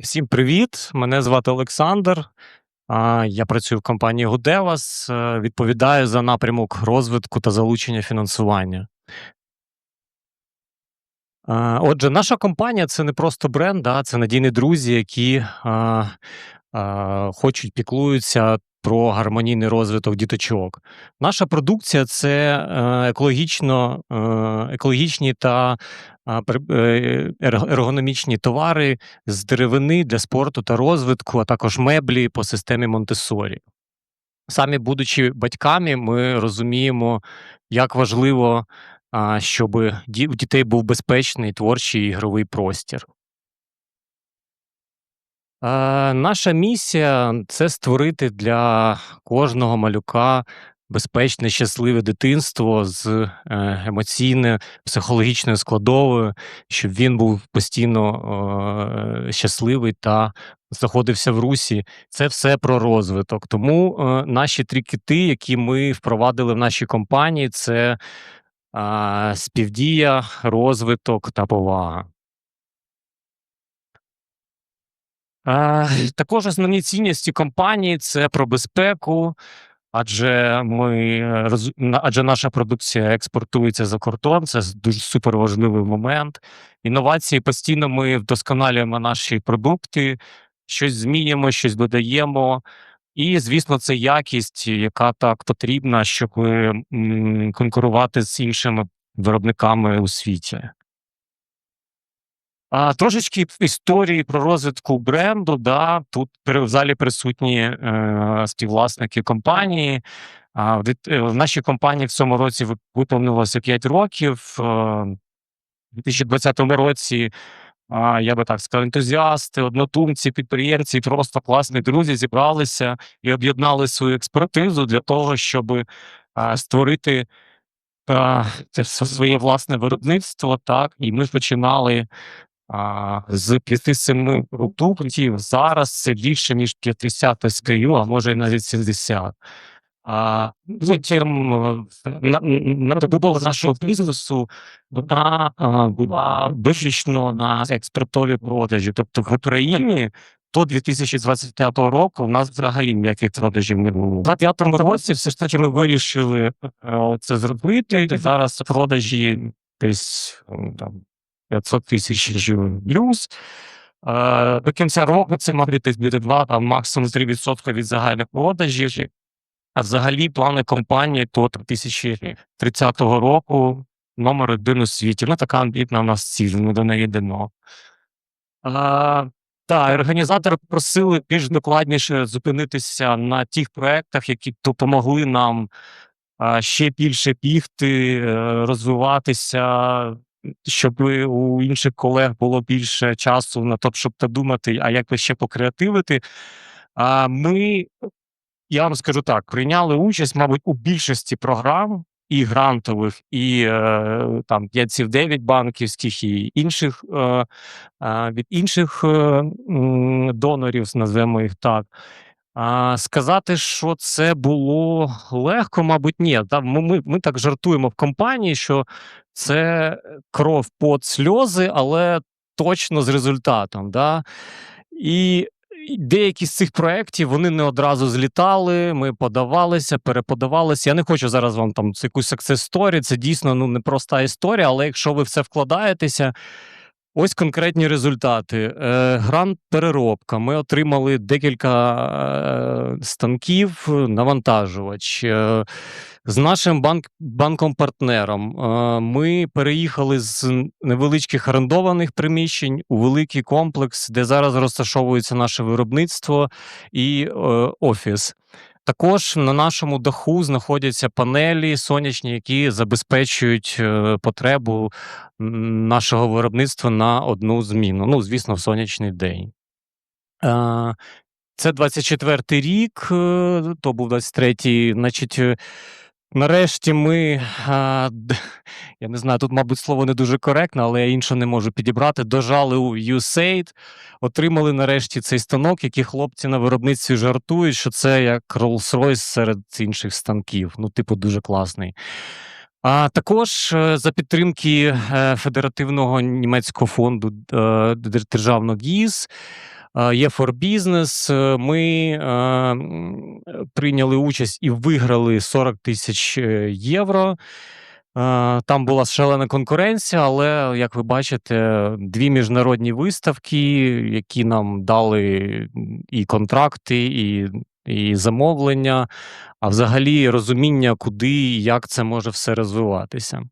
Всім привіт! Мене звати Олександр. Я працюю в компанії Гудевас, е, відповідаю за напрямок розвитку та залучення фінансування. Отже, наша компанія це не просто бренд, а це надійні друзі, які хочуть піклуються про гармонійний розвиток діточок. Наша продукція це е, екологічно, е, екологічні та е, ерго- ергономічні товари з деревини для спорту та розвитку, а також меблі по системі Монтесорі. Самі будучи батьками, ми розуміємо, як важливо, щоб у дітей був безпечний творчий ігровий простір. Е, наша місія це створити для кожного малюка безпечне, щасливе дитинство з е, емоційною, психологічною складовою, щоб він був постійно е, щасливий та знаходився в русі. Це все про розвиток. Тому е, наші три кити, які ми впровадили в нашій компанії, це е, співдія, розвиток та повага. Е, також основні цінності компанії це про безпеку, адже ми е, адже наша продукція експортується за кордон. Це дуже суперважливий момент. Інновації постійно ми вдосконалюємо наші продукти, щось змінюємо, щось додаємо. І, звісно, це якість, яка так потрібна, щоб конкурувати з іншими виробниками у світі. А, трошечки історії про розвитку бренду. Да, тут в залі присутні е, співвласники компанії. А, в, е, в нашій компанії в цьому році виповнилося 5 років. Е, у 2020 році, а, я би так сказав, ентузіасти, однодумці, підприємці, просто класні друзі зібралися і об'єднали свою експертизу для того, щоб створити а, це своє власне виробництво. Так, і ми починали а, з 5-7 продуктів. Зараз це більше ніж 50 SKU, а може і навіть 70. А, потім е, на, на добудова нашого бізнесу вона а, була виключно на експортові продажі. Тобто в Україні до 2025 року у нас взагалі ніяких продажів не було. На п'ятому році все ж таки ми вирішили е, це зробити. Зараз продажі десь там 500 тисяч плюс. Е, До кінця року це має десь буде 2, там максимум 3% від загальних продажів. А взагалі плани компанії до 2030 року номер один у світі. Ну, така амбітна у нас ціль, ми до неї йдемо. А, та, організатори просили більш докладніше зупинитися на тих проєктах, які допомогли нам ще більше бігти, е, розвиватися, щоб у інших колег було більше часу на те, щоб подумати, а як би ще покреативити. А ми я вам скажу так: прийняли участь, мабуть, у більшості програм і грантових, і е, там 5-9 банківських, і інших е, е, від інших е, донорів, назвемо їх так. А, сказати, що це було легко, мабуть, ні. Ми, ми, так жартуємо в компанії, що це кров, пот, сльози, але точно з результатом. Да? І деякі з цих проєктів вони не одразу злітали. Ми подавалися, переподавалися. Я не хочу зараз вам там якусь success story, Це дійсно ну непроста історія, але якщо ви в це вкладаєтеся. Ось конкретні результати. Е, грант переробка. Ми отримали декілька е, станків, навантажувач. Е, з нашим банк, банком-партнером ми переїхали з невеличких орендованих приміщень у великий комплекс, де зараз розташовується наше виробництво і офіс. Також на нашому даху знаходяться панелі сонячні, які забезпечують е, потребу нашого виробництва на одну зміну. Ну, звісно, в сонячний день. Це 24-й рік, е, то був 23-й. Значить, е, нарешті ми, а, я не знаю, тут, мабуть, слово не дуже коректне, але я інше не можу підібрати. Дожали у USAID, отримали нарешті цей станок, який хлопці на виробництві жартують, що це як Rolls-Royce серед інших станків. Ну, типу, дуже класний. А також е, за підтримки е, Федеративного німецького фонду е, Державного ГІЗ е, є for Business. Ми прийняли участь і виграли 40 тисяч євро. Там була шалена конкуренція, але, як ви бачите, дві міжнародні виставки, які нам дали і контракти, і, і замовлення, а взагалі розуміння, куди і як це може все розвиватися.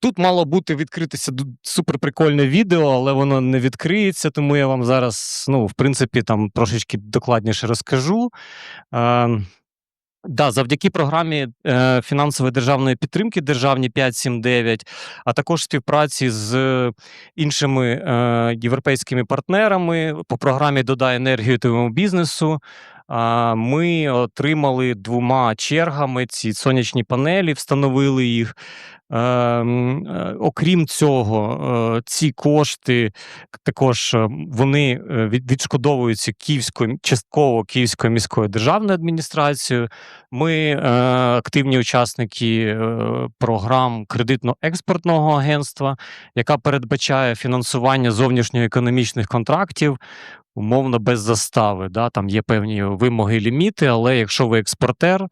Тут мало бути відкритися суперприкольне відео, але воно не відкриється, тому я вам зараз, ну, в принципі, там трошечки докладніше розкажу. Е, Да, завдяки програмі е, фінансової державної підтримки державні 579, а також співпраці з іншими е, європейськими партнерами по програмі Додай енергію твоєму бізнесу. Ми отримали двома чергами ці сонячні панелі, встановили їх. Е, м, е, Окрім цього, е, ці кошти також е, вони відшкодовуються Київською частково Київською міською державною адміністрацією. Ми активні учасники програм кредитно-експортного агентства, яка передбачає фінансування зовнішньоекономічних контрактів. Умовно без застави. Да? Там є певні вимоги, ліміти, але якщо ви експортер,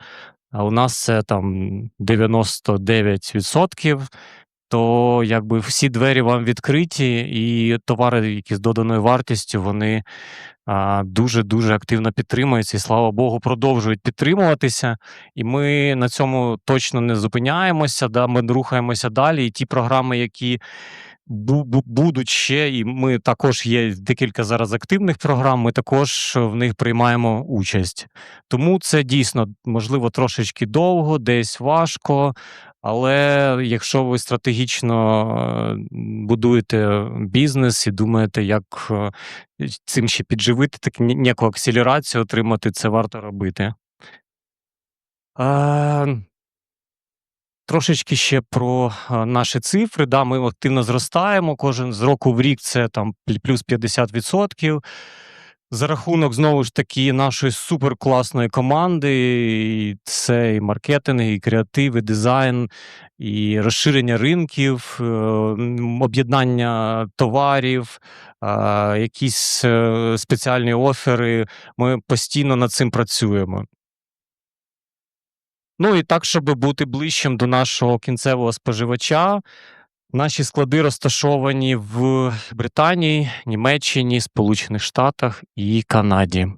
а у нас це там 99%, то якби всі двері вам відкриті, і товари, які з доданою вартістю, вони дуже-дуже активно підтримуються, і слава Богу, продовжують підтримуватися. І ми на цьому точно не зупиняємося. Да? Ми рухаємося далі. І ті програми, які будуть ще, і ми також є декілька зараз активних програм. Ми також в них приймаємо участь. Тому це дійсно можливо трошечки довго, десь важко. Але якщо ви стратегічно е, будуєте бізнес і думаєте, як е, цим ще підживити, так ніяку акселерацію отримати, це варто робити. Трошечки ще про е, наші цифри. Да, ми активно зростаємо. Кожен з року в рік це там плюс 50%. За рахунок знову ж таки нашої суперкласної команди. І це і маркетинг, і креатив, і дизайн, і розширення ринків, е, об'єднання товарів, е, якісь спеціальні офери. Ми постійно над цим працюємо. Ну і так, щоб бути ближчим до нашого кінцевого споживача, наші склади розташовані в Британії, Німеччині, Сполучених Штатах і Канаді.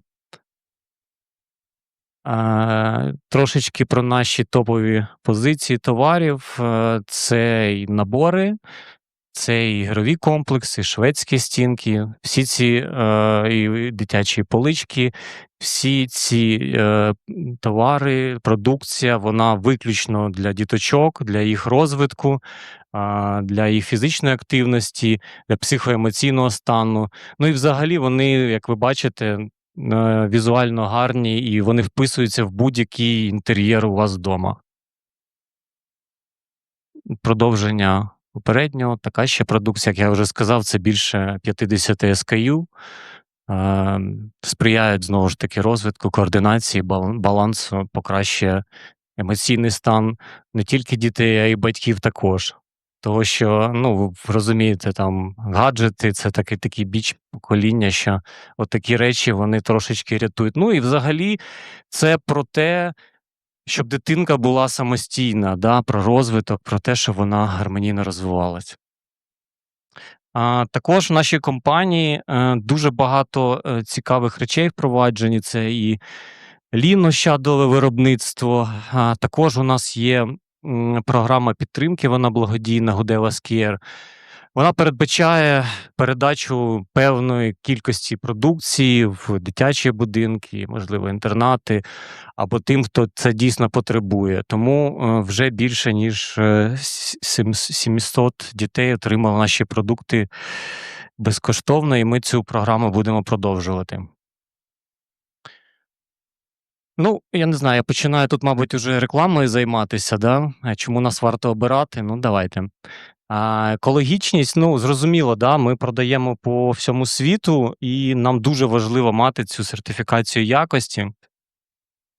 Трошечки про наші топові позиції товарів. Е, Це і набори, це і ігрові комплекси, шведські стінки, всі ці е, і дитячі полички, всі ці е, товари, продукція, вона виключно для діточок, для їх розвитку, а, для їх фізичної активності, для психоемоційного стану. Ну і взагалі вони, як ви бачите, е, візуально гарні і вони вписуються в будь-який інтер'єр у вас вдома. Продовження попереднього, така ще продукція, як я вже сказав, це більше 50 SKU. Сприяють знову ж таки розвитку, координації, балансу, покращує емоційний стан не тільки дітей, а й батьків також. Того, що, ну, ви розумієте, там гаджети це такий такий біч покоління, що от такі речі вони трошечки рятують. Ну і взагалі це про те, щоб дитинка була самостійна, да, про розвиток, про те, щоб вона гармонійно розвивалась. А, також в нашій компанії е, дуже багато е, цікавих речей впроваджені. Це і лінощадове виробництво. А, також у нас є програма підтримки, вона благодійна Гудева Скієр. Вона передбачає передачу певної кількості продукції в дитячі будинки, можливо, інтернати, або тим, хто це дійсно потребує. Тому е, вже більше ніж е, сі- сім- 700 дітей отримали наші продукти безкоштовно, і ми цю програму будемо продовжувати. Ну, я не знаю, я починаю тут, мабуть, уже рекламою займатися, да? Чому нас варто обирати? Ну, давайте. А, екологічність, ну, зрозуміло, да, ми продаємо по всьому світу, і нам дуже важливо мати цю сертифікацію якості,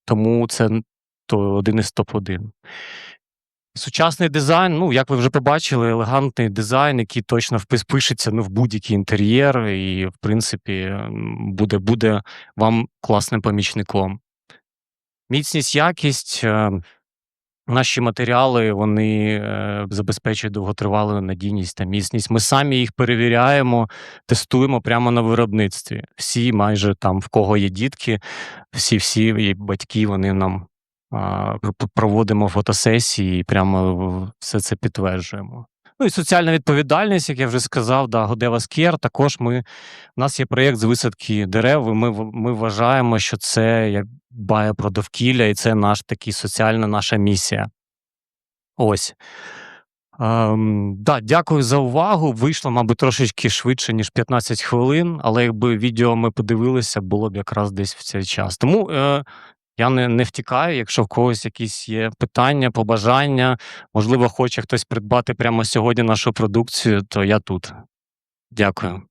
тому це то один із топ-1. Сучасний дизайн, ну, як ви вже побачили, елегантний дизайн, який точно впишеться, ну, в будь-який інтер'єр і, в принципі, буде буде вам класним помічником. Міцність, якість, е, наші матеріали, вони, е, забезпечують довготривалу надійність та міцність. Ми самі їх перевіряємо, тестуємо прямо на виробництві. Всі майже там, в кого є дітки, всі-всі і батьки, вони нам, проводимо фотосесії і прямо все це підтверджуємо. Ну і соціальна відповідальність, як я вже сказав, да, Годева Сквер. Також ми у нас є проєкт з висадки дерев, і ми ми вважаємо, що це як дбає про довкілля, і це наш такий соціальна наша місія. Ось. Ем, да, дякую за увагу. Вийшло, мабуть, трошечки швидше, ніж 15 хвилин, але якби відео ми подивилися, було б якраз десь в цей час. Тому, е, я не не втікаю, якщо в когось якісь є питання, побажання, можливо, хоче хтось придбати прямо сьогодні нашу продукцію, то я тут. Дякую.